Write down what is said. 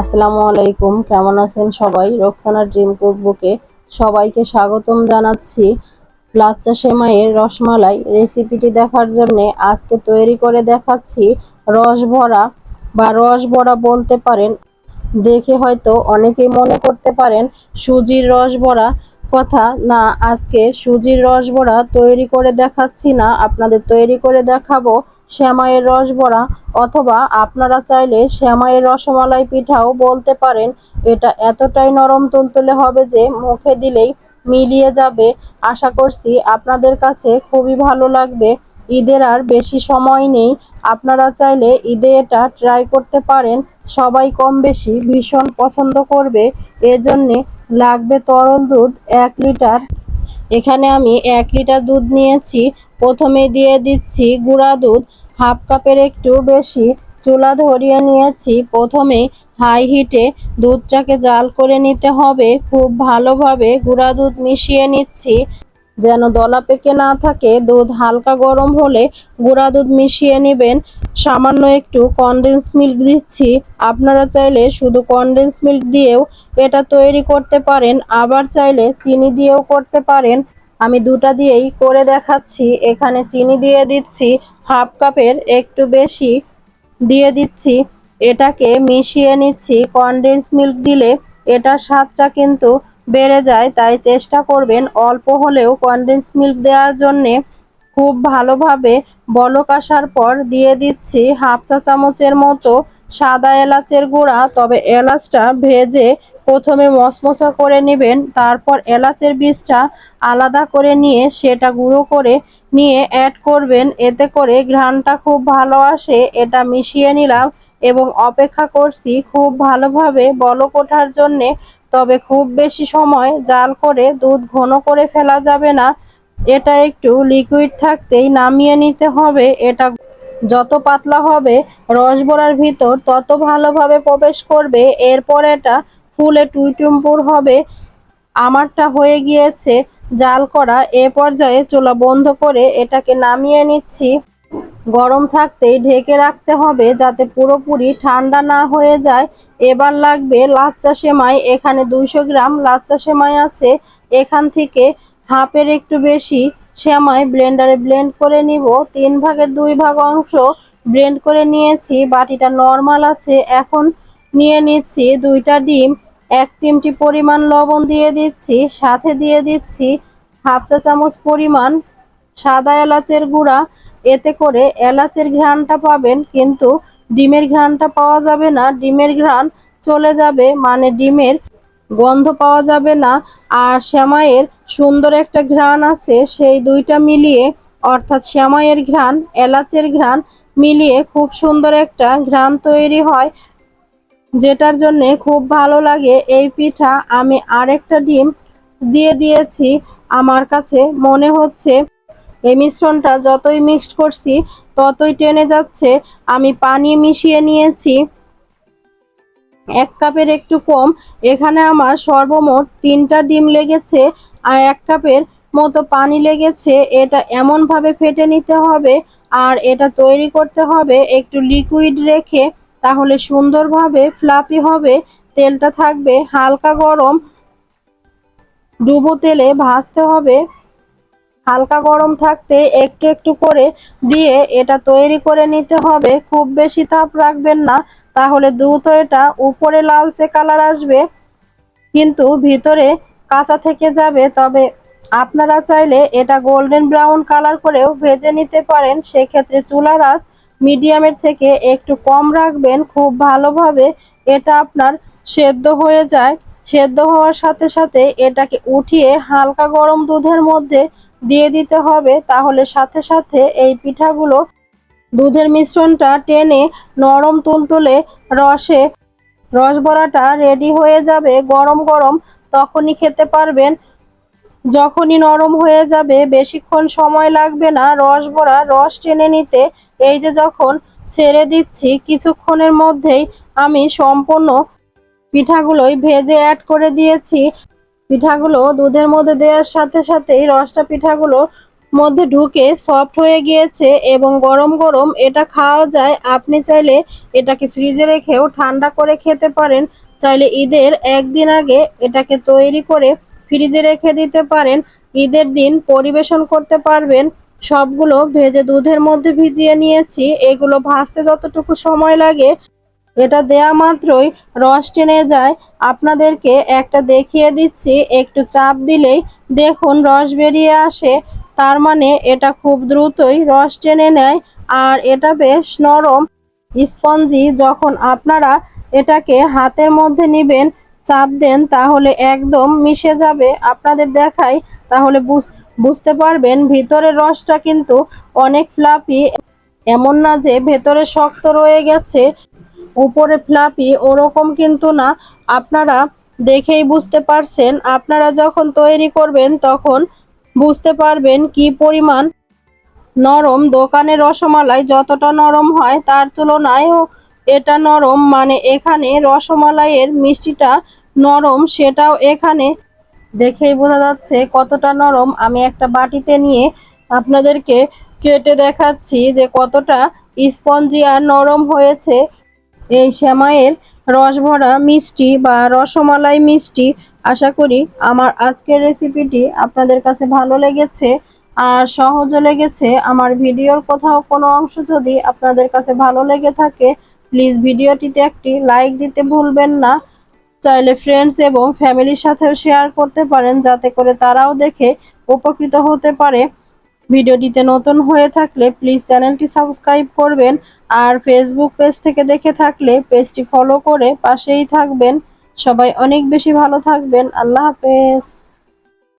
আসসালামু আলাইকুম, কেমন আছেন সবাই? রোকসানা ড্রিম কুকবুকে সবাইকে স্বাগতম জানাচ্ছি। লাচ্চা সেমাইয়ের রসমালাই রেসিপিটি দেখার জন্য আজকে তৈরি করে দেখাচ্ছি রস ভরা বা রস ভরা বলতে পারেন। দেখে হয়তো অনেকেই মনে করতে পারেন সুজির রস ভরা। কথা না, আজকে সুজির রস ভরা তৈরি করে দেখাচ্ছি না, আপনাদের তৈরি করে দেখাবো শ্যামাইয়ের রস ভরা, অথবা আপনারা চাইলে শ্যামাইয়ের রসমালাই পিঠাও বলতে পারেন। এটা এতটাই নরম তুলতুলে হবে যে মুখে দিলেই মিলিয়ে যাবে। আশা করছি আপনাদের কাছে খুবই ভালো লাগবে। ঈদের আর বেশি সময় নেই। আপনারা চাইলে ঈদে এটা ট্রাই করতে পারেন। সবাই কম বেশি ভীষণ পছন্দ করবে। এজন্যে লাগবে তরল দুধ এক লিটার। এখানে আমি এক লিটার দুধ নিয়েছি। প্রথমে দিয়ে দিচ্ছি গুঁড়া দুধ। হাফ কাপের একটু বেশি চুলা ধরিয়ে নিয়েছি। প্রথমে হাই হিটে দুধটাকে জাল করে নিতে হবে। খুব ভালোভাবে গুঁড়া দুধ মিশিয়ে নিচ্ছি। যেন দলা পেকে না থাকে, দুধ হালকা গরম হলে গুঁড়া দুধ মিশিয়ে নেবেন। সামান্য একটু কনডেন্স মিল্ক দিচ্ছি। আপনারা চাইলে শুধু কনডেন্স মিল্ক দিয়েও এটা তৈরি করতে পারেন। আবার চাইলে চিনি দিয়েও করতে পারেন। আমি দুটা দিয়েই করে দেখাচ্ছি। এখানে চিনি দিয়ে দিচ্ছি। হাফ কাপের একটু বেশি দিয়ে দিচ্ছি। এটাকে মিশিয়ে নিচ্ছি। কনডেন্স মিল্ক দিলে এটার স্বাদটা কিন্তু বেড়ে যায়, তাই চেষ্টা করবেন অল্প হলেও কনডেন্স মিল্ক দেওয়ার জন্যে। খুব ভালোভাবে বলক আসার পর দিয়ে দিচ্ছি হাফ চা চামচের মতো সাদা এলাচের গুঁড়া। তবে এলাচটা ভেজে প্রথমে মচমচা করে নেবেন, তারপর এলাচের বীজটা আলাদা করে নিয়ে সেটা গুঁড়ো করে নিয়ে অ্যাড করবেন। এতে করে ঘ্রাণটা খুব ভালো আসে, এটা মিশিয়ে নিলাম এবং অপেক্ষা করছি খুব ভালোভাবে বলক ওঠার জন্যে, তবে খুব বেশি সময় জাল করে দুধ ঘন করে ফেলা যাবে না। এটা একটু লিকুইড থাকতেই নামিয়ে নিতে হবে। এটা যত পাতলা হবে রসবড়ার ভিতর তত ভালোভাবে প্রবেশ করবে। এরপর এটা ফুলে টুইটুম্পুর হবে, আমারটা হয়ে গিয়েছে জাল করা। এ পর্যায়ে চুলা বন্ধ করে এটাকে নামিয়ে নিচ্ছি। গরম থাকতেই ঢেকে রাখতে হবে যাতে পুরোপুরি ঠান্ডা না হয়ে যায়। এবার লাগবে লাচ্চা সেমাই। এখানে দুইশো গ্রাম লাচ্চা সেমাই আছে। এখান থেকে হাফের একটু বেশি সেমাই ব্লেন্ডারে ব্লেন্ড করে নিব। তিন ভাগের দুই ভাগ অংশ ব্লেন্ড করে নিয়েছি। বাটিটা নর্মাল আছে। এখন নিয়ে নিচ্ছি দুইটা ডিম, এক চিমটি পরিমাণ লবণ দিয়ে দিচ্ছি, সাথে দিয়ে দিচ্ছি হাফ চা চামচ পরিমাণ সাদা এলাচের গুঁড়া। এতে করে এলাচের ঘ্রাণটা পাবেন, কিন্তু ডিমের ঘ্রাণটা পাওয়া যাবে না। ডিমের ঘ্রাণ চলে যাবে মানে ডিমের গন্ধ পাওয়া যাবে না। আর শ্যামাইয়ের সুন্দর একটা ঘ্রাণ আছে, সেই দুইটা মিলিয়ে, অর্থাৎ শ্যামাইয়ের ঘ্রাণ, এলাচের ঘ্রাণ মিলিয়ে খুব সুন্দর একটা ঘ্রাণ তৈরি হয়। যেটার জন্যে খুব ভালো লাগে, এই পিঠা আমি আরেকটা ডিম দিয়ে দিয়েছি। আমার কাছে মনে হচ্ছে এই মিশ্রণটা যতই মিক্সড করছি, ততই টেনে যাচ্ছে। আমি পানি মিশিয়ে নিয়েছি। এক কাপের একটু কম। এখানে আমার সর্বমোট তিনটা ডিম লেগেছে আর এক কাপের মতো পানি লেগেছে। এটা এমনভাবে ফেটে নিতে হবে আর এটা তৈরি করতে হবে। একটু লিকুইড রেখে তাহলে সুন্দরভাবে ফ্লাফি হবে, তেলটা থাকবে হালকা গরম। ডুবো তেলে ভাজতে হবে। হালকা গরম থাকতে একটু একটু করে দিয়ে এটা তৈরি করে নিতে হবে। খুব বেশি তাপ রাখবেন না, তাহলে দ্রুত এটা উপরে লালচে কালার আসবে। কিন্তু ভিতরে কাঁচা থেকে যাবে, তবে আপনারা চাইলে এটা গোল্ডেন ব্রাউন কালার করেও ভেজে নিতে পারেন। সেক্ষেত্রে চুলার আঁচ মিডিয়ামের থেকে একটু কম রাখবেন, খুব ভালোভাবে এটা আপনার সেদ্ধ হয়ে যায়। সেদ্ধ হওয়ার সাথে সাথে এটাকে উঠিয়ে হালকা গরম দুধের মধ্যে দিয়ে দিতে হবে, তাহলে সাথে সাথে এই পিঠাগুলো দুধের মিশ্রণটা টেনে নরম তুলতুলে রসে, রস বড়াটা রেডি হয়ে যাবে গরম গরম, তখনই খেতে পারবেন। যখনই নরম হয়ে যাবে, বেশিক্ষণ সময় লাগবে না রস বড়া, রস টেনে নিতে। এই যে যখন ছেড়ে দিচ্ছি, কিছুক্ষণের মধ্যেই আমি সম্পূর্ণ পিঠাগুলোই ভেজে অ্যাড করে দিয়েছি। পিঠাগুলো দুধের মধ্যে দেওয়ার সাথে সাথেই রসটা পিঠাগুলো মধ্যে ঢুকে সফট হয়ে গিয়েছে এবং গরম গরম এটা খাওয়া যায়। আপনি চাইলে এটাকে ফ্রিজে রেখেও ঠান্ডা করে খেতে পারেন। চাইলে ঈদের একদিন আগে এটাকে তৈরি করে ফ্রিজে রেখে দিতে পারেন। ঈদের দিন পরিবেশন করতে পারবেন। সবগুলো ভেজে দুধের মধ্যে ভিজিয়ে নিয়েছি। এগুলো ভাজতে যতটুকু সময় লাগে, এটা দেয়া মাত্রই রস টেনে যায়। আপনাদেরকে একটা দেখিয়ে দিচ্ছি, একটু চাপ দিলেই দেখুন রস বেরিয়ে আসে। তার মানে এটা খুব দ্রুতই রস টেনে নেয়, আর এটা বেশ নরম স্পঞ্জি। যখন আপনারা এটাকে হাতের মধ্যে নিবেন, চাপ দেন, তাহলে একদম মিশে যাবে। আপনাদের দেখাই, তাহলে বুঝ- বুঝতে পারবেন, ভিতরের রসটা কিন্তু অনেক ফ্লাপি এমন না যে ভেতরে শক্ত রয়ে গেছে, উপরে ফ্লাপি ওরকম কিন্তু না। আপনারা দেখেই বুঝতে পারছেন, আপনারা যখন তৈরি করবেন তখন বুঝতে পারবেন কি পরিমাণ নরম। দোকানের রসমালাই যতটা নরম হয় তার তুলনায়ও এটা নরম মানে এখানে রসমালাইয়ের মিষ্টিটা নরম, সেটাও এখানে দেখেই বোঝা যাচ্ছে কতটা নরম। আমি একটা বাটিতে নিয়ে আপনাদেরকে কেটে দেখাচ্ছি যে কতটা স্পঞ্জি আর নরম হয়েছে। এই সেমাইয়ের রস ভরা মিষ্টি বা রসমালাই মিষ্টি, আশা করি আমার আজকের রেসিপিটি আপনাদের কাছে ভালো লেগেছে আর সহজও লেগেছে। আমার ভিডিওর কোথাও কোনো অংশ যদি আপনাদের কাছে ভালো লেগে থাকে প্লিজ ভিডিওটিতে একটি লাইক দিতে ভুলবেন না। চাইলে ফ্রেন্ডস এবং ফ্যামিলির সাথেও শেয়ার করতে পারেন, যাতে করে তারাও দেখে উপকৃত হতে পারে। ভিডিওটিতে নতুন হয়ে থাকলে প্লিজ চ্যানেলটি সাবস্ক্রাইব করবেন আর ফেসবুক পেজ থেকে দেখে থাকলে পেজটি ফলো করে পাশেই থাকবেন। সবাই অনেক বেশি ভালো থাকবেন। আল্লাহ হাফেজ।